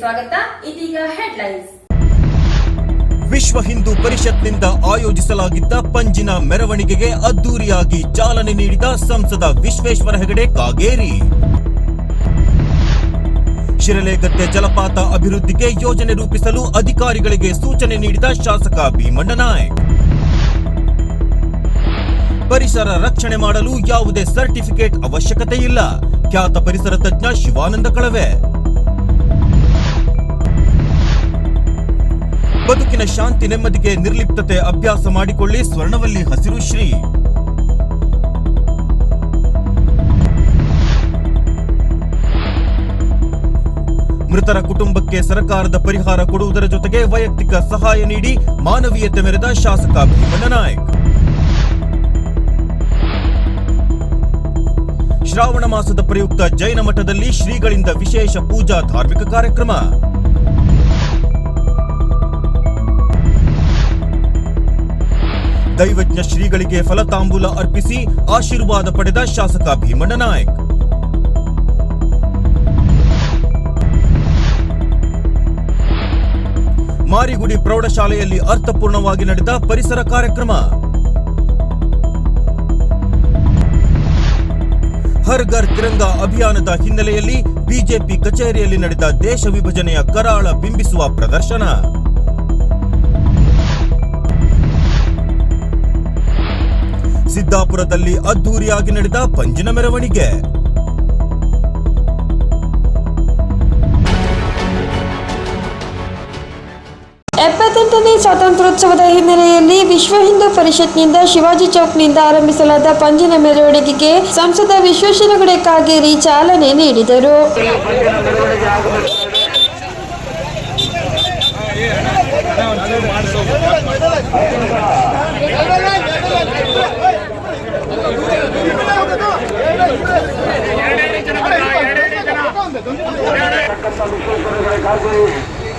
ಸ್ವಾಗತ. ಇದೀಗ ಹೆಡ್ಲೈನ್ಸ್ ವಿಶ್ವ ಹಿಂದೂ ಪರಿಷತ್ನಿಂದ ಆಯೋಜಿಸಲಾಗಿದ್ದ ಪಂಜಿನ ಮೆರವಣಿಗೆಗೆ ಅದ್ದೂರಿಯಾಗಿ ಚಾಲನೆ ನೀಡಿದ ಸಂಸದ ವಿಶ್ವೇಶ್ವರ ಹೆಗಡೆ ಕಾಗೇರಿ. ಶಿರಲೆಗದ್ದೆ ಜಲಪಾತ ಅಭಿವೃದ್ಧಿಗೆ ಯೋಜನೆ ರೂಪಿಸಲು ಅಧಿಕಾರಿಗಳಿಗೆ ಸೂಚನೆ ನೀಡಿದ ಶಾಸಕ ಭೀಮಣ್ಣನಾಯಕ್ ಪರಿಸರ ರಕ್ಷಣೆ ಮಾಡಲು ಯಾವುದೇ ಸರ್ಟಿಫಿಕೇಟ್ ಅವಶ್ಯಕತೆ ಇಲ್ಲ ಖ್ಯಾತ ಪರಿಸರ ತಜ್ಞ ಶಿವಾನಂದ ಕಳವೆ. ಬದುಕಿನ ಶಾಂತಿ ನೆಮ್ಮದಿಗೆ ನಿರ್ಲಿಪ್ತತೆ ಅಭ್ಯಾಸ ಮಾಡಿಕೊಳ್ಳಿ. ಸ್ವರ್ಣವಲ್ಲಿ ಹಸಿರು ಶ್ರೀ. ಮೃತರ ಕುಟುಂಬಕ್ಕೆ ಸರ್ಕಾರದ ಪರಿಹಾರ ಕೊಡುವುದರ ಜೊತೆಗೆ ವೈಯಕ್ತಿಕ ಸಹಾಯ ನೀಡಿ ಮಾನವೀಯತೆ ಮೆರೆದ ಶಾಸಕ ಭೀಮಣ್ಣ ನಾಯಕ್. ಶ್ರಾವಣ ಮಾಸದ ಪ್ರಯುಕ್ತ ಜೈನ ಮಠದಲ್ಲಿ ಶ್ರೀಗಳಿಂದ ವಿಶೇಷ ಪೂಜಾ ಧಾರ್ಮಿಕ ಕಾರ್ಯಕ್ರಮ. ದೈವಜ್ಞ ಶ್ರೀಗಳಿಗೆ ಫಲತಾಂಬೂಲ ಅರ್ಪಿಸಿ ಆಶೀರ್ವಾದ ಪಡೆದ ಶಾಸಕ ಭೀಮಣ್ಣ ನಾಯಕ್. ಮಾರಿಗುಡಿ ಪ್ರೌಢಶಾಲೆಯಲ್ಲಿ ಅರ್ಥಪೂರ್ಣವಾಗಿ ನಡೆದ ಪರಿಸರ ಕಾರ್ಯಕ್ರಮ. ಹರ್ ಘರ್ ತಿರಂಗಾ ಅಭಿಯಾನದ ಹಿನ್ನೆಲೆಯಲ್ಲಿ ಬಿಜೆಪಿ ಕಚೇರಿಯಲ್ಲಿ ನಡೆದ ದೇಶ ವಿಭಜನೆಯ ಕರಾಳ ಬಿಂಬಿಸುವ ಪ್ರದರ್ಶನ. ಸಿದ್ದಾಪುರದಲ್ಲಿ ಅದ್ದೂರಿಯಾಗಿ ನಡೆದ ಪಂಜಿನ ಮೆರವಣಿಗೆ. ಎಪ್ಪತ್ತೆಂಟನೇ ಸ್ವಾತಂತ್ರ್ಯೋತ್ಸವದ ಹಿನ್ನೆಲೆಯಲ್ಲಿ ವಿಶ್ವ ಹಿಂದೂ ಪರಿಷತ್ನಿಂದ ಶಿವಾಜಿ ಚೌಕ್ನಿಂದ ಆರಂಭಿಸಲಾದ ಪಂಜಿನ ಮೆರವಣಿಗೆಗೆ ಸಂಸದ ವಿಶ್ವೇಶ್ವರಗಡೆ ಕಾಗೇರಿ ಚಾಲನೆ ನೀಡಿದರು. నాకు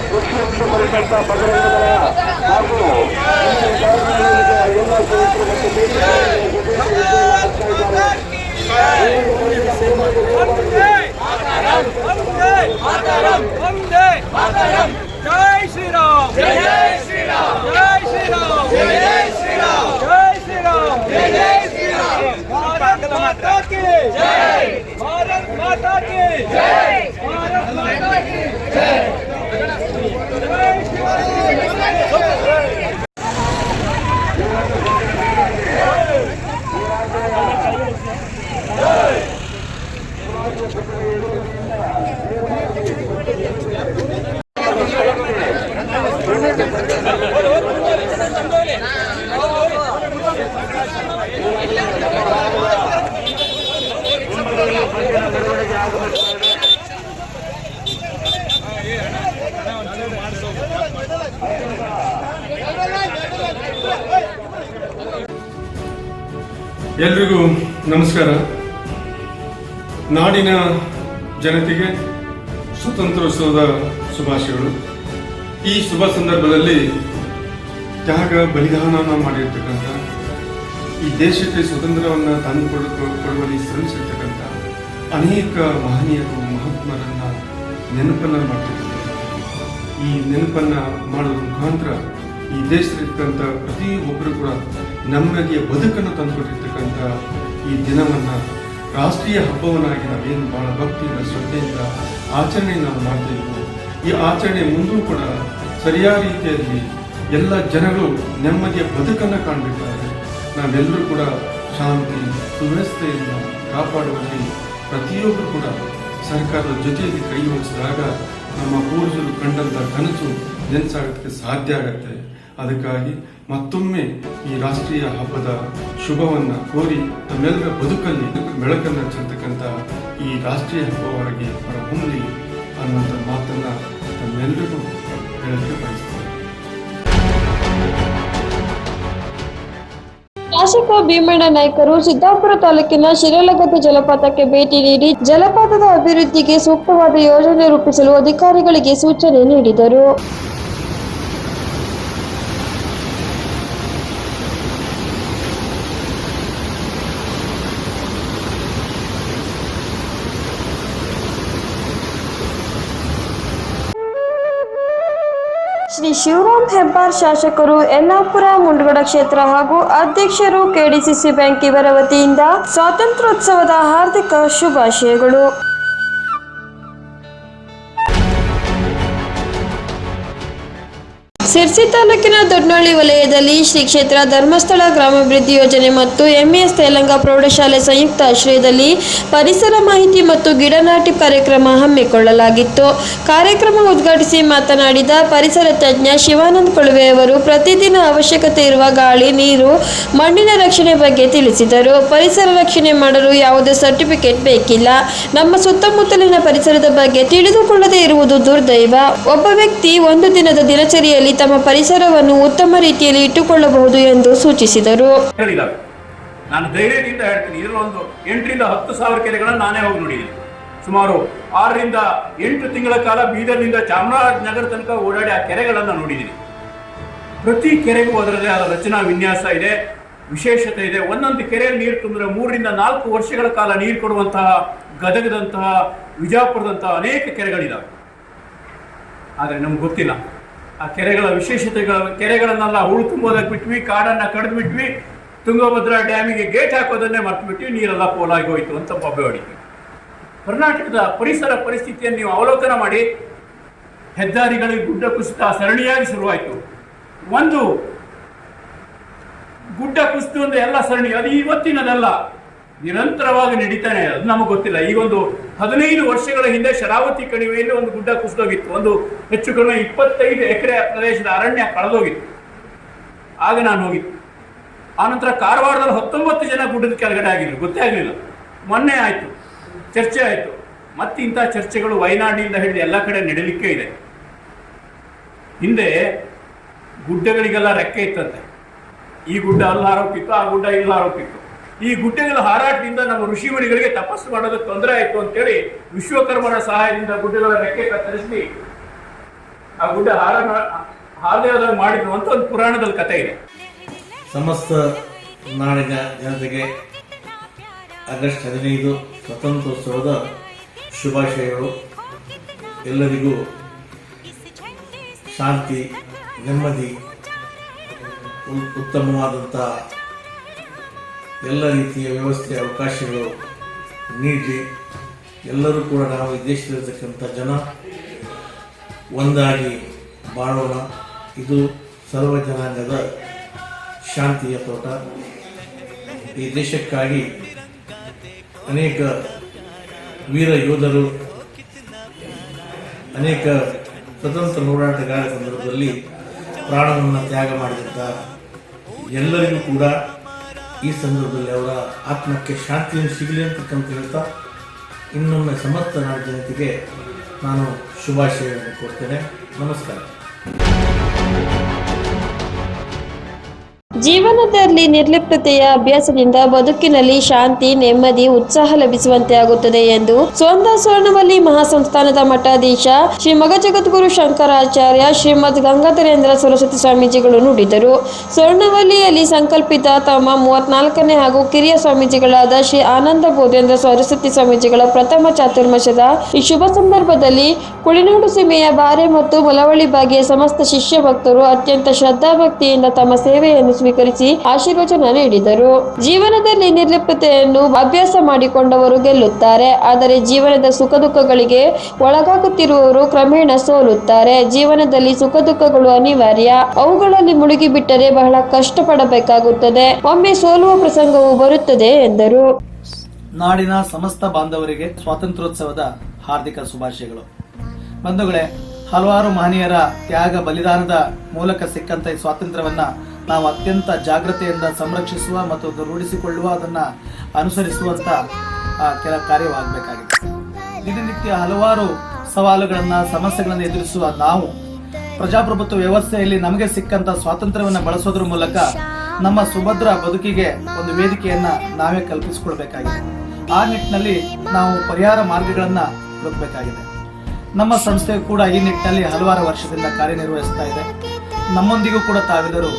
కృష్ణ పరిపట్ట పదకొండు నాకు జై శ్రీరామ్ జై శ్రీరామ్ జై శ్రీరామ్ జై శ్రీరామ్ జై శ్రీరామ్ జై శ్రీరామ్ భారత్ మాతా కి జై భారత్ మాతా కి జై Hey! Hey! Hey! ನಮಸ್ಕಾರ. ನಾಡಿನ ಜನತೆಗೆ ಸ್ವತಂತ್ರೋತ್ಸವದ ಶುಭಾಶಯಗಳು. ಈ ಶುಭ ಸಂದರ್ಭದಲ್ಲಿ ತ್ಯಾಗ, ಬಲಿದಾನವನ್ನು ಮಾಡಿರ್ತಕ್ಕಂಥ, ಈ ದೇಶಕ್ಕೆ ಸ್ವತಂತ್ರವನ್ನು ತಂದು ಕೊಡುವಲ್ಲಿ ಶ್ರಮಿಸಿರ್ತಕ್ಕಂಥ ಅನೇಕ ಮಹನೀಯರು, ಮಹಾತ್ಮರನ್ನ ನೆನಪನ್ನು ಮಾಡ್ತಿರ್ತಾರೆ ಈ ನೆನಪನ್ನ ಮಾಡೋದ್ರ ಮುಖಾಂತರ ಈ ದೇಶದಲ್ಲಿರ್ತಕ್ಕಂಥ ಪ್ರತಿಯೊಬ್ಬರು ಕೂಡ ನಮಗೆ ಬದುಕನ್ನು ತಂದುಕೊಟ್ಟಿರ್ತಕ್ಕಂಥ ಈ ದಿನವನ್ನು ರಾಷ್ಟ್ರೀಯ ಹಬ್ಬವನ್ನಾಗಿ ನಾವೇನು ಬಹಳ ಭಕ್ತಿಯಿಂದ, ಶ್ರದ್ಧೆಯಿಂದ ಆಚರಣೆ ನಾವು ಮಾಡ್ತೇವೆ ಈ ಆಚರಣೆ ಮುಂದೂ ಕೂಡ ಸರಿಯಾದ ರೀತಿಯಲ್ಲಿ ಎಲ್ಲ ಜನಗಳು ನೆಮ್ಮದಿಯ ಬದುಕನ್ನು ಕಾಣಬೇಕಾದ್ರೆ ನಾವೆಲ್ಲರೂ ಕೂಡ ಶಾಂತಿ ಸುವ್ಯವಸ್ಥೆಯನ್ನು ಕಾಪಾಡುವಲ್ಲಿ ಪ್ರತಿಯೊಬ್ಬರು ಕೂಡ ಸರ್ಕಾರದ ಜೊತೆಯಲ್ಲಿ ಕೈ ಜೋಡಿಸಿದಾಗ ನಮ್ಮ ಪೂರ್ವಜರು ಕಂಡಂತ ಕನಸು ನೆನ್ಸಾಗೋದಕ್ಕೆ ಸಾಧ್ಯ ಆಗತ್ತೆ. ಅದಕ್ಕಾಗಿ ಮತ್ತೊಮ್ಮೆ ಈ ರಾಷ್ಟ್ರೀಯ ಹಬ್ಬದ ಶುಭವನ್ನು ಕೋರಿ ತಮ್ಮೆಲ್ಲರ ಬದುಕಲ್ಲಿ ಬೆಳಕನ್ನು ಚೆಲ್ತಕ್ಕಂಥ ಈ ರಾಷ್ಟ್ರೀಯ ಹಬ್ಬವಾಗಿ ಹೊರಹೊಮ್ಮಲಿ ಅನ್ನುವಂಥ ಮಾತನ್ನ ತಮ್ಮೆಲ್ಲರಿಗೂ ಹೇಳಲಿಕ್ಕೆ ಬಯಸ್ತೇನೆ. ಶಾಸಕ ಭೀಮಣ್ಣ ನಾಯ್ಕರು ಸಿದ್ದಾಪುರ ತಾಲೂಕಿನ ಶಿರಲಗದ್ದೆ ಜಲಪಾತಕ್ಕೆ ಭೇಟಿ ನೀಡಿ ಜಲಪಾತದ ಅಭಿವೃದ್ಧಿಗೆ ಸೂಕ್ತವಾದ ಯೋಜನೆ ರೂಪಿಸಲು ಅಧಿಕಾರಿಗಳಿಗೆ ಸೂಚನೆ ನೀಡಿದರು. ಶ್ರೀ ಶಿವರಾಮ್ ಹೆಬ್ಬಾರ್ ಶಾಸಕರು ಯಲ್ಲಾಪುರ, ಮುಂಡಗಡ ಕ್ಷೇತ್ರ ಹಾಗೂ ಅಧ್ಯಕ್ಷರು ಕೆಡಿಸಿಸಿ ಬ್ಯಾಂಕ್ ಇವರ ವತಿಯಿಂದ ಸ್ವಾತಂತ್ರ್ಯೋತ್ಸವದ ಹಾರ್ದಿಕ ಶುಭಾಶಯಗಳು. ಸಿರ್ಸಿ ತಾಲೂಕಿನ ದೊಡ್ನಳ್ಳಿ ವಲಯದಲ್ಲಿ ಶ್ರೀ ಕ್ಷೇತ್ರ ಧರ್ಮಸ್ಥಳ ಗ್ರಾಮಾಭಿವೃದ್ಧಿ ಯೋಜನೆ ಮತ್ತು ಎಂಇಎಸ್ ತೆಲಂಗ ಪ್ರೌಢಶಾಲೆ ಸಂಯುಕ್ತ ಆಶ್ರಯದಲ್ಲಿ ಪರಿಸರ ಮಾಹಿತಿ ಮತ್ತು ಗಿಡ ನಾಟಿ ಕಾರ್ಯಕ್ರಮ ಹಮ್ಮಿಕೊಳ್ಳಲಾಗಿತ್ತು. ಕಾರ್ಯಕ್ರಮ ಉದ್ಘಾಟಿಸಿ ಮಾತನಾಡಿದ ಪರಿಸರ ತಜ್ಞ ಶಿವಾನಂದ ಕೊಳವೆಯವರು ಪ್ರತಿದಿನ ಅವಶ್ಯಕತೆ ಇರುವ ಗಾಳಿ, ನೀರು, ಮಣ್ಣಿನ ರಕ್ಷಣೆ ಬಗ್ಗೆ ತಿಳಿಸಿದರು. ಪರಿಸರ ರಕ್ಷಣೆ ಮಾಡಲು ಯಾವುದೇ ಸರ್ಟಿಫಿಕೇಟ್ ಬೇಕಿಲ್ಲ. ನಮ್ಮ ಸುತ್ತಮುತ್ತಲಿನ ಪರಿಸರದ ಬಗ್ಗೆ ತಿಳಿದುಕೊಳ್ಳದೇ ಇರುವುದು ದುರ್ದೈವ. ಒಬ್ಬ ವ್ಯಕ್ತಿ ಒಂದು ದಿನದ ದಿನಚರಿಯಲ್ಲಿ ತಮ್ಮ ಪರಿಸರವನ್ನು ಉತ್ತಮ ರೀತಿಯಲ್ಲಿ ಇಟ್ಟುಕೊಳ್ಳಬಹುದು ಎಂದು ಸೂಚಿಸಿದರು. ನಾನು ಧೈರ್ಯದಿಂದ ಹೇಳ್ತೀನಿ ಇದರ ಒಂದು ಎಂಟರಿಂದ ಹತ್ತು ಸಾವಿರ ಕೆರೆಗಳನ್ನು ನಾನೇ ಹೋಗಿ ನೋಡಿದ್ದೀನಿ. ಸುಮಾರು ಆರರಿಂದ ಎಂಟು ತಿಂಗಳ ಕಾಲ ಬೀದರ್ನಿಂದ ಚಾಮರಾಜನಗರ ತನಕ ಓಡಾಡಿ ಆ ಕೆರೆಗಳನ್ನು ನೋಡಿದ್ದೀನಿ. ಪ್ರತಿ ಕೆರೆಗೂ ಅದರದೇ ಆದ ರಚನಾ ವಿನ್ಯಾಸ ಇದೆ, ವಿಶೇಷತೆ ಇದೆ. ಒಂದೊಂದು ಕೆರೆಯಲ್ಲಿ ನೀರು ತುಂಬಿದ್ರೆ ಮೂರರಿಂದ ನಾಲ್ಕು ವರ್ಷಗಳ ಕಾಲ ನೀರು ಕೊಡುವಂತಹ, ಗದಗದಂತಹ, ವಿಜಾಪುರದಂತಹ ಅನೇಕ ಕೆರೆಗಳಿದ್ದಾವೆ ಆದರೆ ನಮ್ಗೆ ಗೊತ್ತಿಲ್ಲ. ಆ ಕೆರೆಗಳ ವಿಶೇಷತೆಗಳ, ಕೆರೆಗಳನ್ನೆಲ್ಲ ಹೂಳು ತುಂಬೋದಕ್ಕೆ ಬಿಟ್ವಿ, ಕಾಡನ್ನ ಕಡ್ದು ಬಿಟ್ವಿ ತುಂಗಭದ್ರಾ ಡ್ಯಾಮಿಗೆ ಗೇಟ್ ಹಾಕೋದನ್ನೇ ಮರ್ತು ಬಿಟ್ವಿ ನೀರೆಲ್ಲ ಪೋಲಾಗಿ ಹೋಯಿತು ಅಂತ ಬೊಬ್ಬೆ ಹೊಡಿತು ಕರ್ನಾಟಕದ ಪರಿಸರ ಪರಿಸ್ಥಿತಿಯನ್ನು ನೀವು ಅವಲೋಕನ ಮಾಡಿ, ಹೆದ್ದಾರಿಗಳಿಗೆ ಗುಡ್ಡ ಕುಸಿತ ಸರಣಿಯಾಗಿ ಶುರುವಾಯಿತು. ಒಂದು ಗುಡ್ಡ ಕುಸಿತು ಅಂದ್ರೆ ಎಲ್ಲ ಸರಣಿ, ಅದು ಇವತ್ತಿನದಲ್ಲ. ನಿರಂತರವಾಗಿ ನಡೀತಾನೆ ಅದು ನಮಗೆ ಗೊತ್ತಿಲ್ಲ. ಈ ಒಂದು ಹದಿನೈದು ವರ್ಷಗಳ ಹಿಂದೆ ಶರಾವತಿ ಕಣಿವೆಯಲ್ಲಿ ಒಂದು ಗುಡ್ಡ ಕುಸಿದೋಗಿತ್ತು. ಒಂದು ಹೆಚ್ಚು ಕಡಿಮೆ ಇಪ್ಪತ್ತೈದು ಎಕರೆ ಪ್ರದೇಶದ ಅರಣ್ಯ ಕಳೆದೋಗಿತ್ತು. ಆಗ ನಾನು ಹೋಗಿತ್ತು ಆನಂತರ ಕಾರವಾರದಲ್ಲಿ ಹತ್ತೊಂಬತ್ತು ಜನ ಗುಡ್ಡದ ಕೆಳಗಡೆ ಆಗಿದ್ರು. ಗೊತ್ತೇ ಆಗಲಿಲ್ಲ. ಮೊನ್ನೆ ಆಯಿತು. ಚರ್ಚೆ ಆಯಿತು. ಮತ್ತೆ ಇಂಥ ಚರ್ಚೆಗಳು ವಯನಾಡಿನಿಂದ ಹಿಡಿದು ಎಲ್ಲ ಕಡೆ ನಡೀಲಿಕ್ಕೆ ಇದೆ. ಹಿಂದೆ ಗುಡ್ಡಗಳಿಗೆಲ್ಲ ರೆಕ್ಕೆ ಇತ್ತಂತೆ. ಈ ಗುಡ್ಡ ಅಲ್ಲಿ ಆರೋಪಿತ್ತು ಆ ಗುಡ್ಡ ಇಲ್ಲಿ ಹಾರೋಕಿತ್ತು ಈ ಗುಡ್ಡೆಗಳ ಹಾರಾಟದಿಂದ ನಮ್ಮ ಋಷಿಮುನಿಗಳಿಗೆ ತಪಸ್ಸು ಮಾಡೋದಕ್ಕೆ ತೊಂದರೆ ಆಯಿತು ಅಂತೇಳಿ ವಿಶ್ವಕರ್ಮನ ಸಹಾಯದಿಂದ ಗುಡ್ಡಗಳ ರೆಕ್ಕೆ ಕತ್ತರಿಸಿ ಆ ಗುಡ್ಡ ಹಾರ ಹಾರದೇ ಹೋದಾಗ ಮಾಡಿದ್ರು ಅಂತ ಒಂದು ಪುರಾಣದಲ್ಲಿ ಕಥೆ ಇದೆ. ಸಮಸ್ತ ನಾಡಿನ ಜನತೆಗೆ ಆಗಸ್ಟ್ ಹದಿನೈದು ಸ್ವತಂತ್ರೋತ್ಸವದ ಶುಭಾಶಯಗಳು. ಎಲ್ಲರಿಗೂ ಶಾಂತಿ, ನೆಮ್ಮದಿ ಉತ್ತಮವಾದಂಥ ಎಲ್ಲ ರೀತಿಯ ವ್ಯವಸ್ಥೆ, ಅವಕಾಶಗಳು ನೀಡಲಿ. ಎಲ್ಲರೂ ಕೂಡ ನಾವು ಈ ದೇಶದಲ್ಲಿರ್ತಕ್ಕಂಥ ಜನ ಒಂದಾಗಿ ಬಾಳೋಣ. ಇದು ಸರ್ವ ಜನಾಂಗದ ಶಾಂತಿಯ ತೋಟ. ಈ ದೇಶಕ್ಕಾಗಿ ಅನೇಕ ವೀರ ಯೋಧರು, ಅನೇಕ ಸ್ವತಂತ್ರ ಹೋರಾಟಗಾರ ಸಂದರ್ಭದಲ್ಲಿ ಪ್ರಾಣವನ್ನು ತ್ಯಾಗ ಮಾಡಿದಂಥ ಎಲ್ಲರಿಗೂ ಕೂಡ ಈ ಸಂದರ್ಭದಲ್ಲಿ ಅವರ ಆತ್ಮಕ್ಕೆ ಶಾಂತಿಯನ್ನು ಸಿಗಲಿ ಅಂತಕ್ಕಂಥ ಹೇಳ್ತಾ, ಇನ್ನೊಮ್ಮೆ ಸಮಸ್ತ ನಾಡ ಜನತೆಗೆ ನಾನು ಶುಭಾಶಯವನ್ನು ಕೊಡ್ತೇನೆ ನಮಸ್ಕಾರ. ಜೀವನದಲ್ಲಿ ನಿರ್ಲಿಪ್ತತೆಯ ಅಭ್ಯಾಸದಿಂದ ಬದುಕಿನಲ್ಲಿ ಶಾಂತಿ, ನೆಮ್ಮದಿ, ಉತ್ಸಾಹ ಲಭಿಸುವಂತೆ ಆಗುತ್ತದೆ ಎಂದು ಸೋಂದ ಸ್ವರ್ಣವಲ್ಲಿ ಮಹಾಸಂಸ್ಥಾನದ ಮಠಾಧೀಶ ಶ್ರೀ ಮಗಜಗದ್ಗುರು ಶಂಕರಾಚಾರ್ಯ ಶ್ರೀಮದ್ ಗಂಗಾಧರೇಂದ್ರ ಸರಸ್ವತಿ ಸ್ವಾಮೀಜಿಗಳು ನುಡಿದರು. ಸ್ವರ್ಣವಲ್ಲಿಯಲ್ಲಿ ಸಂಕಲ್ಪಿತ ತಮ್ಮ ಮೂವತ್ನಾಲ್ಕನೇ ಹಾಗೂ ಕಿರಿಯ ಸ್ವಾಮೀಜಿಗಳಾದ ಶ್ರೀ ಆನಂದ ಬೋಧೇಂದ್ರ ಸರಸ್ವತಿ ಸ್ವಾಮೀಜಿಗಳ ಪ್ರಥಮ ಚಾತುರ್ಮಾಸದ ಈ ಶುಭ ಸಂದರ್ಭದಲ್ಲಿ ಕುಳಿನಾಡು ಸೀಮೆಯ ಬಾರೆ ಮತ್ತು ಮಲವಳ್ಳಿ ಬಾಗಿಯ ಸಮಸ್ತ ಶಿಷ್ಯ ಭಕ್ತರು ಅತ್ಯಂತ ಶ್ರದ್ಧಾಭಕ್ತಿಯಿಂದ ತಮ್ಮ ಸೇವೆಯನ್ನು ಸ್ವೀಕರಿಸಿ ಆಶೀರ್ವಚನ ನೀಡಿದರು. ಜೀವನದಲ್ಲಿ ನಿರ್ಲಿಪ್ತತೆಯನ್ನು ಅಭ್ಯಾಸ ಮಾಡಿಕೊಂಡವರು ಗೆಲ್ಲುತ್ತಾರೆ. ಆದರೆ ಜೀವನದ ಸುಖ ದುಃಖಗಳಿಗೆ ಒಳಗಾಗುತ್ತಿರುವವರು ಕ್ರಮೇಣ ಸೋಲುತ್ತಾರೆ. ಜೀವನದಲ್ಲಿ ಸುಖ ದುಃಖಗಳು ಅನಿವಾರ್ಯ. ಅವುಗಳಲ್ಲಿ ಮುಳುಗಿಬಿಟ್ಟರೆ ಬಹಳ ಕಷ್ಟಪಡಬೇಕಾಗುತ್ತದೆ. ಒಮ್ಮೆ ಸೋಲುವ ಪ್ರಸಂಗವು ಬರುತ್ತದೆ ಎಂದರು. ನಾಡಿನ ಸಮಸ್ತ ಬಾಂಧವರಿಗೆ ಸ್ವಾತಂತ್ರ್ಯೋತ್ಸವದ ಹಾರ್ದಿಕ ಶುಭಾಶಯಗಳು. ಬಂಧುಗಳೇ, ಹಲವಾರು ಮಹನೀಯರ ತ್ಯಾಗ ಬಲಿದಾನದ ಮೂಲಕ ಸಿಕ್ಕಂತ ಈ ಸ್ವಾತಂತ್ರ್ಯವನ್ನ ನಾವು ಅತ್ಯಂತ ಜಾಗ್ರತೆಯಿಂದ ಸಂರಕ್ಷಿಸುವ ಮತ್ತು ರೂಢಿಸಿಕೊಳ್ಳುವ ಅದನ್ನು ಅನುಸರಿಸುವಂಥ ಕೆಲ ಕಾರ್ಯವಾಗಬೇಕಾಗಿದೆ. ದಿನನಿತ್ಯ ಹಲವಾರು ಸವಾಲುಗಳನ್ನು, ಸಮಸ್ಯೆಗಳನ್ನು ಎದುರಿಸುವ ನಾವು ಪ್ರಜಾಪ್ರಭುತ್ವ ವ್ಯವಸ್ಥೆಯಲ್ಲಿ ನಮಗೆ ಸಿಕ್ಕಂಥ ಸ್ವಾತಂತ್ರ್ಯವನ್ನು ಬಳಸೋದ್ರ ಮೂಲಕ ನಮ್ಮ ಸುಭದ್ರ ಬದುಕಿಗೆ ಒಂದು ವೇದಿಕೆಯನ್ನು ನಾವೇ ಕಲ್ಪಿಸಿಕೊಳ್ಬೇಕಾಗಿದೆ. ಆ ನಿಟ್ಟಿನಲ್ಲಿ ನಾವು ಪರಿಹಾರ ಮಾರ್ಗಗಳನ್ನು ಹುಡುಕಬೇಕಾಗಿದೆ. ನಮ್ಮ ಸಂಸ್ಥೆ ಕೂಡ ಈ ನಿಟ್ಟಿನಲ್ಲಿ ಹಲವಾರು ವರ್ಷದಿಂದ ಕಾರ್ಯನಿರ್ವಹಿಸ್ತಾ ಇದೆ. ನಮ್ಮೊಂದಿಗೂ ಕೂಡ ತಾವೆಲ್ಲರೂ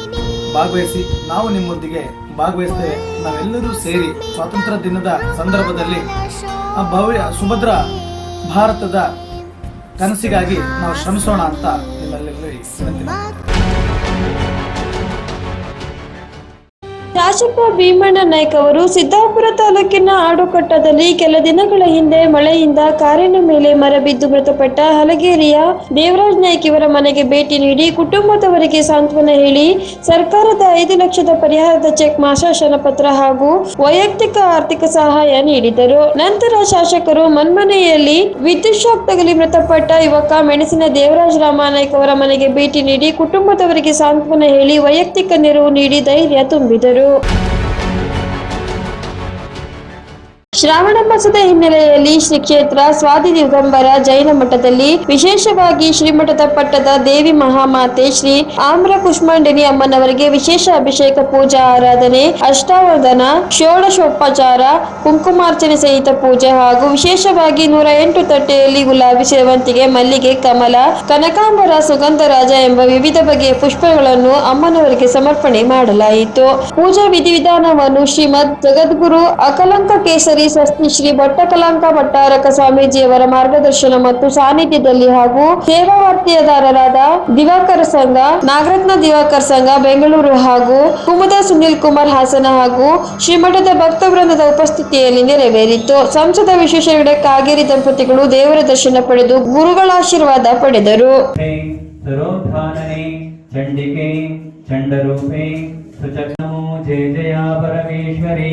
ಭಾಗವಹಿಸಿ ನಾವು ನಿಮ್ಮೊಂದಿಗೆ ಭಾಗವಹಿಸ್ತೇವೆ ನಾವೆಲ್ಲರೂ ಸೇರಿ ಸ್ವಾತಂತ್ರ್ಯ ದಿನದ ಸಂದರ್ಭದಲ್ಲಿ ಆ ಭವ್ಯ ಸುಭದ್ರ ಭಾರತದ ಕನಸಿಗಾಗಿ ನಾವು ಶ್ರಮಿಸೋಣ ಅಂತ ನಿಮ್ಮೆಲ್ಲರಲ್ಲಿ ವಿನಂತಿ ಶಾಸಕ ಭೀಮಣ್ಣ ನಾಯ್ಕ ಅವರು ಸಿದ್ದಾಪುರ ತಾಲೂಕಿನ ಆಡುಕಟ್ಟದಲ್ಲಿ ಕೆಲ ದಿನಗಳ ಹಿಂದೆ ಮಳೆಯಿಂದ ಕಾರಿನ ಮೇಲೆ ಮರ ಬಿದ್ದು ಮೃತಪಟ್ಟ ಹಲಗೇರಿಯ ದೇವರಾಜ್ ನಾಯ್ಕ ಇವರ ಮನೆಗೆ ಭೇಟಿ ನೀಡಿ ಕುಟುಂಬದವರಿಗೆ ಸಾಂತ್ವನ ಹೇಳಿ ಸರ್ಕಾರದ ಐದು ಲಕ್ಷದ ಪರಿಹಾರದ ಚೆಕ್ ಮಾಶಾಸನ ಪತ್ರ ಹಾಗೂ ವೈಯಕ್ತಿಕ ಆರ್ಥಿಕ ಸಹಾಯ ನೀಡಿದರು. ನಂತರ ಶಾಸಕರು ಮನ್ಮನೆಯಲ್ಲಿ ವಿದ್ಯುತ್ ಶಾಕ್ ತಗಲಿ ಮೃತಪಟ್ಟ ಯುವಕ ಮೆಣಸಿನ ದೇವರಾಜ್ ರಾಮನಾಯ್ಕ ಅವರ ಮನೆಗೆ ಭೇಟಿ ನೀಡಿ ಕುಟುಂಬದವರಿಗೆ ಸಾಂತ್ವನ ಹೇಳಿ ವೈಯಕ್ತಿಕ ನೆರವು ನೀಡಿ ಧೈರ್ಯ ತುಂಬಿದರು. う ಶ್ರಾವಣ ಮಾಸದ ಹಿನ್ನೆಲೆಯಲ್ಲಿ ಶ್ರೀ ಕ್ಷೇತ್ರ ಸ್ವಾತಿ ದಿಗಂಬರ ಜೈನ ಮಠದಲ್ಲಿ ವಿಶೇಷವಾಗಿ ಶ್ರೀಮಠದ ಪಟ್ಟದ ದೇವಿ ಮಹಾಮಾತೆ ಶ್ರೀ ಆಮ್ರ ಕುಷ್ಮಾಂಡಿನಿ ಅಮ್ಮನವರಿಗೆ ವಿಶೇಷ ಅಭಿಷೇಕ, ಪೂಜಾ, ಆರಾಧನೆ, ಅಷ್ಟಾವರ್ಧನ, ಷೋಡಶೋಪಚಾರ, ಕುಂಕುಮಾರ್ಚನೆ ಸಹಿತ ಪೂಜೆ ಹಾಗೂ ವಿಶೇಷವಾಗಿ ನೂರ ಎಂಟು ತಟ್ಟೆಯಲ್ಲಿ ಗುಲಾಬಿ ಸೇವಂತಿಗೆ, ಮಲ್ಲಿಗೆ, ಕಮಲ, ಕನಕಾಂಬರ, ಸುಗಂಧರಾಜ ಎಂಬ ವಿವಿಧ ಬಗೆಯ ಪುಷ್ಪಗಳನ್ನು ಅಮ್ಮನವರಿಗೆ ಸಮರ್ಪಣೆ ಮಾಡಲಾಯಿತು. ಪೂಜಾ ವಿಧಿವಿಧಾನವನ್ನು ಶ್ರೀಮದ್ ಜಗದ್ಗುರು ಅಕಲಂಕ ಕೇಸರಿ ಸ್ವಸ್ತಿ ಶ್ರೀ ಭಟ್ಟಕಲಾಂಕ ಭಟ್ಟಾರಕ ಸ್ವಾಮೀಜಿಯವರ ಮಾರ್ಗದರ್ಶನ ಮತ್ತು ಸಾನ್ನಿಧ್ಯದಲ್ಲಿ ಹಾಗೂ ಸೇವಾ ದಿವಾಕರ ಸಂಘ, ನಾಗರತ್ನ ದಿವಾಕರ್ ಸಂಘ, ಬೆಂಗಳೂರು ಹಾಗೂ ಕುಮುದ ಸುನಿಲ್ ಕುಮಾರ್ ಹಾಸನ ಹಾಗೂ ಶ್ರೀಮಠದ ಭಕ್ತ ವೃಂದದ ಉಪಸ್ಥಿತಿಯಲ್ಲಿ ನೆರವೇರಿತು. ಸಂಸದ ವಿಶೇಷ ಕಾಗೇರಿ ದಂಪತಿಗಳು ದೇವರ ದರ್ಶನ ಪಡೆದು ಗುರುಗಳ ಆಶೀರ್ವಾದ ಪಡೆದರು. ಚಂಡಿಕೆ, ಚಂಡರೂಪೇ ಜಯ ಜಯ, ಪರಮೇಶ್ವರಿ.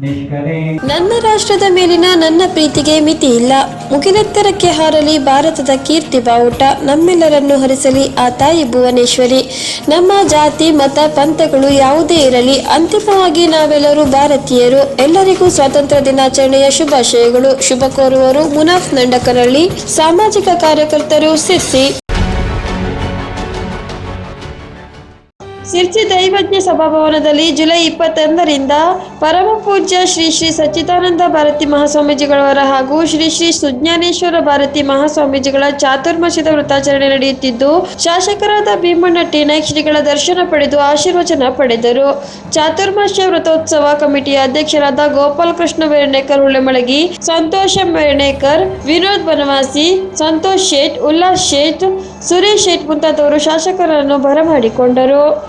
ನನ್ನ ರಾಷ್ಟ್ರದ ಮೇಲಿನ ನನ್ನ ಪ್ರೀತಿಗೆ ಮಿತಿ ಇಲ್ಲ. ಮುಗಿಲೆತ್ತರಕ್ಕೆ ಹಾರಲಿ ಭಾರತದ ಕೀರ್ತಿ ಬಾವುಟ. ನಮ್ಮೆಲ್ಲರನ್ನು ಹರಿಸಲಿ ಆ ತಾಯಿ ಭುವನೇಶ್ವರಿ. ನಮ್ಮ ಜಾತಿ, ಮತ, ಪಂಥಗಳು ಯಾವುದೇ ಇರಲಿ, ಅಂತಿಮವಾಗಿ ನಾವೆಲ್ಲರೂ ಭಾರತೀಯರು. ಎಲ್ಲರಿಗೂ ಸ್ವಾತಂತ್ರ್ಯ ದಿನಾಚರಣೆಯ ಶುಭಾಶಯಗಳು. ಶುಭ ಕೋರುವರು ಮುನಾಫ್ ನಂಡಕರಳ್ಳಿ. ಸಾಮಾಜಿಕ ಕಾರ್ಯಕರ್ತರು ಸಿರ್ಸಿ. ಸಿರ್ಸಿ ದೈವಜ್ಞ ಸಭಾಭವನದಲ್ಲಿ ಜುಲೈ ಇಪ್ಪತ್ತೊಂದರಿಂದ ಪರಮ ಪೂಜ್ಯ ಶ್ರೀ ಶ್ರೀ ಸಚ್ಚಿದಾನಂದ ಭಾರತಿ ಮಹಾಸ್ವಾಮೀಜಿಗಳವರ ಹಾಗೂ ಶ್ರೀ ಶ್ರೀ ಸುಜ್ಞಾನೇಶ್ವರ ಭಾರತಿ ಮಹಾಸ್ವಾಮೀಜಿಗಳ ಚಾತುರ್ಮಾಸದ ವೃತ್ತಾಚರಣೆ ನಡೆಯುತ್ತಿದ್ದು, ಶಾಸಕರಾದ ಭೀಮಣ್ಣ ಟಿ ನಾಯ್ಕ್ ಶ್ರೀಗಳ ದರ್ಶನ ಪಡೆದು ಆಶೀರ್ವಚನ ಪಡೆದರು. ಚಾತುರ್ಮಾಸ ವ್ರತೋತ್ಸವ ಕಮಿಟಿಯ ಅಧ್ಯಕ್ಷರಾದ ಗೋಪಾಲ್ ಕೃಷ್ಣ ವೇರ್ಣೇಕರ್ ಹುಳೆಮಳಗಿ ಸಂತೋಷ ವೇರ್ಣೇಕರ್ ವಿನೋದ್ ಬನವಾಸಿ, ಸಂತೋಷ್ ಶೇಟ್, ಉಲ್ಲಾಸ್ ಶೇಟ್, ಸುರೇಶ್ ಶೇಟ್ ಮುಂತಾದವರು ಶಾಸಕರನ್ನು ಬರಮಾಡಿಕೊಂಡರು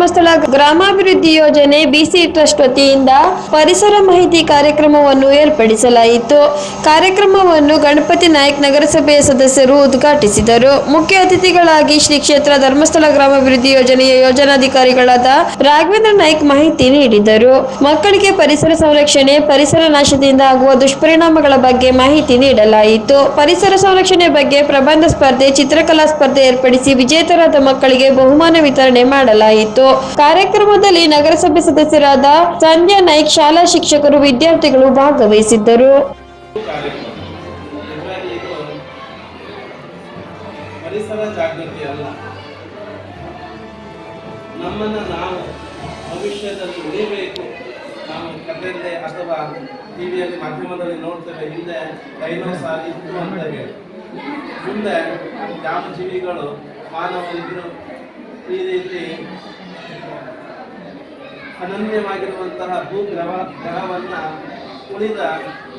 ಧರ್ಮಸ್ಥಳ ಗ್ರಾಮಾಭಿವೃದ್ಧಿ ಯೋಜನೆ ಬಿಸಿ ಟ್ರಸ್ಟ್ ವತಿಯಿಂದ ಪರಿಸರ ಮಾಹಿತಿ ಕಾರ್ಯಕ್ರಮವನ್ನು ಏರ್ಪಡಿಸಲಾಯಿತು. ಕಾರ್ಯಕ್ರಮವನ್ನು ಗಣಪತಿ ನಾಯಕ್ ನಗರಸಭೆಯ ಸದಸ್ಯರು ಉದ್ಘಾಟಿಸಿದರು. ಮುಖ್ಯ ಅತಿಥಿಗಳಾಗಿ ಶ್ರೀ ಕ್ಷೇತ್ರ ಧರ್ಮಸ್ಥಳ ಗ್ರಾಮಾಭಿವೃದ್ಧಿ ಯೋಜನೆಯ ಯೋಜನಾಧಿಕಾರಿಗಳಾದ ರಾಘವೇಂದ್ರ ನಾಯ್ಕ್ ಮಾಹಿತಿ ನೀಡಿದರು. ಮಕ್ಕಳಿಗೆ ಪರಿಸರ ಸಂರಕ್ಷಣೆ, ಪರಿಸರ ನಾಶದಿಂದ ಆಗುವ ದುಷ್ಪರಿಣಾಮಗಳ ಬಗ್ಗೆ ಮಾಹಿತಿ ನೀಡಲಾಯಿತು. ಪರಿಸರ ಸಂರಕ್ಷಣೆ ಬಗ್ಗೆ ಪ್ರಬಂಧ ಸ್ಪರ್ಧೆ, ಚಿತ್ರಕಲಾ ಸ್ಪರ್ಧೆ ಏರ್ಪಡಿಸಿ ವಿಜೇತರಾದ ಮಕ್ಕಳಿಗೆ ಬಹುಮಾನ ವಿತರಣೆ ಮಾಡಲಾಯಿತು. ಕಾರ್ಯಕ್ರಮದಲ್ಲಿ ನಗರಸಭೆ ಸದಸ್ಯರಾದ ಸಂಧ್ಯಾ ನಾಯ್ಕ್ ಶಾಲಾ ಶಿಕ್ಷಕರು ವಿದ್ಯಾರ್ಥಿಗಳು ಭಾಗವಹಿಸಿದ್ದರು. ಪರಿಸರ ಜಾಗೃತಿ ಅಲ್ಲ. ನಮ್ಮನ್ನು ನಾವು ಭವಿಷ್ಯದಲ್ಲಿ ಉಳಿಬೇಕು. ನಾವು ಕಥೆಯಲ್ಲೇ ಅಥವಾ ಟಿವಿಯಲ್ಲಿ ಮಾಧ್ಯಮದಲ್ಲಿ ನೋಡ್ತೇವೆ, ಹಿಂದೆ ಡೈನೋಸಾರ್ ಇತ್ತು ಅಂತ ಹೇಳಿ. ಮುಂದೆ ಯಾವ ಜೀವಿಗಳು ಮಾನವರಿಗೂ ಈ ರೀತಿ ಅನನ್ಯವಾಗಿರುವಂತಹ ಭೂಗ್ರಹ ಗ್ರಹವನ್ನ ಉಳಿದ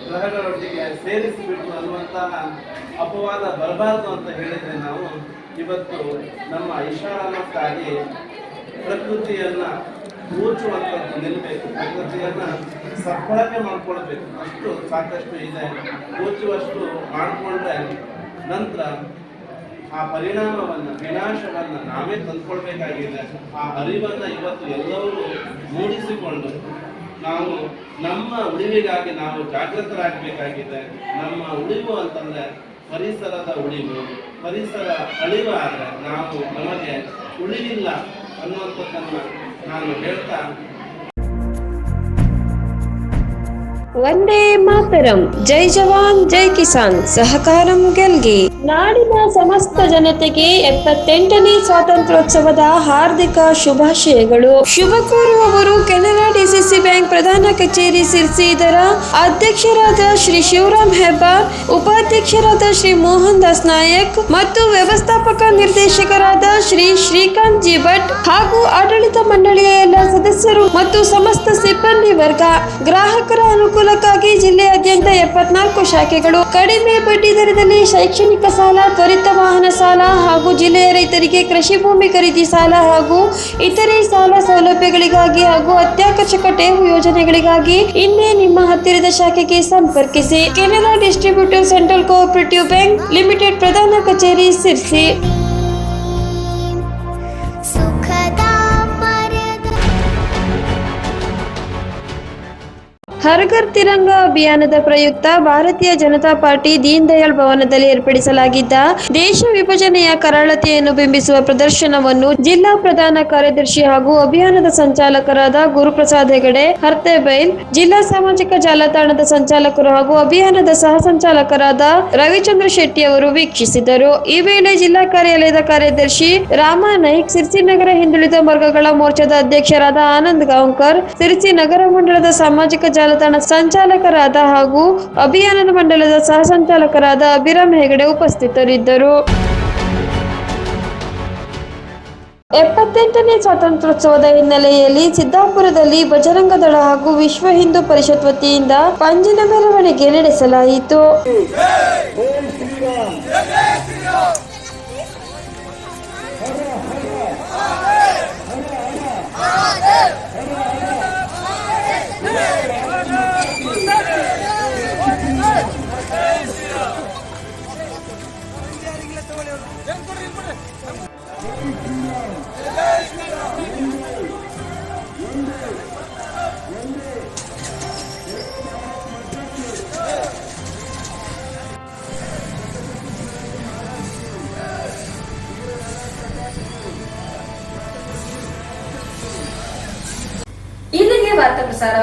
ಗ್ರಹಗಳೊಟ್ಟಿಗೆ ಸೇರಿಸಿಬಿಟ್ಟು ಅನ್ನುವಂತಹ ಅಪವಾದ ಬರಬಾರದು ಅಂತ ಹೇಳಿದ್ರೆ ನಾವು ಇವತ್ತು ನಮ್ಮ ಐಷಾರಾಮಕ್ಕಾಗಿ ಪ್ರಕೃತಿಯನ್ನ ಊಚುವಂಥದ್ದು ನಿಲ್ಲಬೇಕು ಪ್ರಕೃತಿಯನ್ನ ಸದ್ಬಳಕೆ ಮಾಡ್ಕೊಳ್ಬೇಕು. ಅಷ್ಟು ಸಾಕಷ್ಟು ಇದೆ. ಊಚುವಷ್ಟು ಮಾಡಿಕೊಂಡ್ರೆ ನಂತರ ಆ ಪರಿಣಾಮವನ್ನು, ವಿನಾಶವನ್ನು ನಾವೇ ತಂದ್ಕೊಳ್ಬೇಕಾಗಿದೆ. ಆ ಅರಿವನ್ನು ಇವತ್ತು ಎಲ್ಲರೂ ಮೂಡಿಸಿಕೊಂಡು ನಾವು ನಮ್ಮ ಉಳಿವಿಗಾಗಿ ನಾವು ಜಾಗೃತರಾಗಬೇಕಾಗಿದೆ ನಮ್ಮ ಉಳಿವು ಅಂತಂದ್ರೆ ಪರಿಸರದ ಉಳಿವು, ಪರಿಸರ ಅಳಿವಾದರೆ ನಾವು ನಮಗೆ ಉಳಿವಿಲ್ಲ ಅನ್ನುವಂಥದ್ದನ್ನು ನಾನು ಹೇಳ್ತಾ ವಂದೇ ಮಾತರಂ. ಜೈ ಜವಾನ್, ಜೈ ಕಿಸಾನ್. ಸಹಕಾರಂ ಗೆಲ್ಗೆ. ನಾಡಿನ ಸಮಸ್ತ ಜನತೆಗೆ ಎಪ್ಪತ್ತೆಂಟನೇ ಸ್ವಾತಂತ್ರ್ಯೋತ್ಸವದ ಹಾರ್ದಿಕ ಶುಭಾಶಯಗಳು. ಶುಭ ಕೋರುವವರು ಕೆನರಾ ಡಿಸಿಸಿ ಬ್ಯಾಂಕ್ ಪ್ರಧಾನ ಕಚೇರಿ ಸಿರ್ಸಿ ಇದರ ಅಧ್ಯಕ್ಷರಾದ ಶ್ರೀ ಶಿವರಾಮ್ ಹೆಬ್ಬಾರ್, ಉಪಾಧ್ಯಕ್ಷರಾದ ಶ್ರೀ ಮೋಹನ್ ದಾಸ್ ನಾಯಕ್ ಮತ್ತು ವ್ಯವಸ್ಥಾಪಕ ನಿರ್ದೇಶಕರಾದ ಶ್ರೀ ಶ್ರೀಕಾಂತ್ ಜಿ ಭಟ್ ಹಾಗೂ ಆಡಳಿತ ಮಂಡಳಿಯ ಎಲ್ಲ ಸದಸ್ಯರು ಮತ್ತು ಸಮಸ್ತ ಸಿಬ್ಬಂದಿ ವರ್ಗ. ಗ್ರಾಹಕರ ಅನುಕೂಲಕ್ಕಾಗಿ ಜಿಲ್ಲೆಯಾದ್ಯಂತ ಎಪ್ಪತ್ನಾಲ್ಕು ಶಾಖೆಗಳು ಕಡಿಮೆ ಬಡ್ಡಿ ದರದಲ್ಲಿ ಶೈಕ್ಷಣಿಕ ಸಾಲ, ತ್ವರಿತ ವಾಹನ ಸಾಲ ಹಾಗೂ ಜಿಲ್ಲೆಯ ರೈತರಿಗೆ ಕೃಷಿ ಭೂಮಿ ಖರೀದಿ ಸಾಲ ಹಾಗೂ ಇತರೆ ಸಾಲ ಸೌಲಭ್ಯಗಳಿಗಾಗಿ ಹಾಗೂ ಅತ್ಯಾಕರ್ಷಕ ಠೇವು ಯೋಜನೆಗಳಿಗಾಗಿ ಇನ್ನೇ ನಿಮ್ಮ ಹತ್ತಿರದ ಶಾಖೆಗೆ ಸಂಪರ್ಕಿಸಿ. Canara distributive central cooperative bank limited ಪ್ರಧಾನ ಕಚೇರಿ ಸಿರ್ಸಿ. ಹರ್ ಘರ್ ತಿರಂಗ ಅಭಿಯಾನದ ಪ್ರಯುಕ್ತ ಭಾರತೀಯ ಜನತಾ ಪಾರ್ಟಿ ದೀನ್ ದಯಾಳ್ ಭವನದಲ್ಲಿ ಏರ್ಪಡಿಸಲಾಗಿದ್ದ ದೇಶ ವಿಭಜನೆಯ ಕರಾಳತೆಯನ್ನು ಬಿಂಬಿಸುವ ಪ್ರದರ್ಶನವನ್ನು ಜಿಲ್ಲಾ ಪ್ರಧಾನ ಕಾರ್ಯದರ್ಶಿ ಹಾಗೂ ಅಭಿಯಾನದ ಸಂಚಾಲಕರಾದ ಗುರುಪ್ರಸಾದ್ ಹೆಗಡೆ ಹರ್ತೆಬೈಲ್ ಜಿಲ್ಲಾ ಸಾಮಾಜಿಕ ಜಾಲತಾಣದ ಸಂಚಾಲಕರು ಹಾಗೂ ಅಭಿಯಾನದ ಸಹ ಸಂಚಾಲಕರಾದ ರವಿಚಂದ್ರ ಶೆಟ್ಟಿ ಅವರು ವೀಕ್ಷಿಸಿದರು. ಈ ವೇಳೆ ಜಿಲ್ಲಾ ಕಾರ್ಯಾಲಯದ ಕಾರ್ಯದರ್ಶಿ ರಾಮ ನಾಯ್ಕ್, ಸಿರ್ಸಿ ನಗರ ಹಿಂದುಳಿದ ವರ್ಗಗಳ ಮೋರ್ಚಾದ ಅಧ್ಯಕ್ಷರಾದ ಆನಂದ್ ಗಾಂವ್ಕರ್, ಸಿರ್ಸಿ ನಗರ ಮಂಡಲದ ಸಾಮಾಜಿಕ ಜಾಲತಾಣ ಸಂಚಾಲಕರಾದ ಹಾಗೂ ಅಭಿಯಾನದ ಮಂಡಲದ ಸಹ ಸಂಚಾಲಕರಾದ ಅಭಿರಾಮ್ ಹೆಗಡೆ ಉಪಸ್ಥಿತರಿದ್ದರು. ಎಪ್ಪತ್ತೆಂಟನೇ ಸ್ವಾತಂತ್ರ್ಯೋತ್ಸವದ ಹಿನ್ನೆಲೆಯಲ್ಲಿ ಸಿದ್ದಾಪುರದಲ್ಲಿ ಬಜರಂಗ ದಳ ಹಾಗೂ ವಿಶ್ವ ಹಿಂದೂ ಪರಿಷತ್ ವತಿಯಿಂದ ಪಂಜಿನ ಮೆರವಣಿಗೆ ನಡೆಸಲಾಯಿತು.